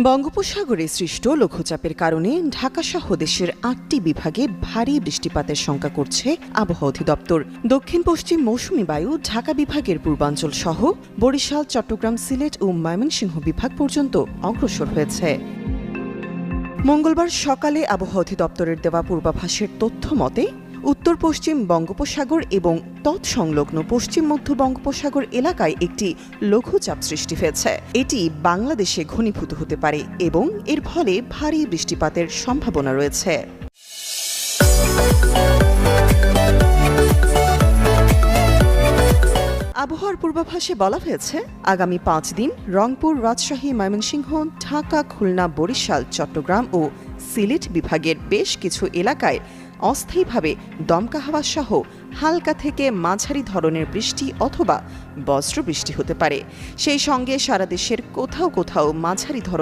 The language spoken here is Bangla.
বঙ্গোপসাগরে সৃষ্ট লঘুচাপের কারণে ঢাকা ঢাকাসহ দেশের আটটি বিভাগে ভারী বৃষ্টিপাতের শঙ্কা করছে আবহাওয়া অধিদপ্তর। দক্ষিণ, পশ্চিম মৌসুমি বায়ু ঢাকা বিভাগের পূর্বাঞ্চল সহ বরিশাল, চট্টগ্রাম, সিলেট ও ময়মনসিংহ বিভাগ পর্যন্ত অগ্রসর হয়েছে। মঙ্গলবার সকালে আবহাওয়া অধিদপ্তরের দেওয়া পূর্বাভাসের তথ্য মতে উত্তর পশ্চিম বঙ্গোপসাগর এবং তৎসংলগ্ন পশ্চিম মধ্য বঙ্গোপসাগর এলাকায় একটি লঘুচাপ সৃষ্টি হয়েছে। এটি বাংলাদেশে ঘনীভূত হতে পারে এবং এর ফলে ভারী বৃষ্টিপাতের সম্ভাবনা রয়েছে। আবহাওয়ার পূর্বাভাসে বলা হয়েছে, আগামী পাঁচ দিন রংপুর, রাজশাহী, ময়মনসিংহ, ঢাকা, খুলনা, বরিশাল, চট্টগ্রাম ও সিলেট বিভাগের বেশ কিছু এলাকায় অস্থায়ীভাবে দমকা হাওয়া সহ হালকা থেকে মাঝারি ধরনের বৃষ্টি অথবা বজ্র বৃষ্টি হতে পারে। সেই সঙ্গে সারা দেশের কোথাও কোথাও মাঝারি ধরনের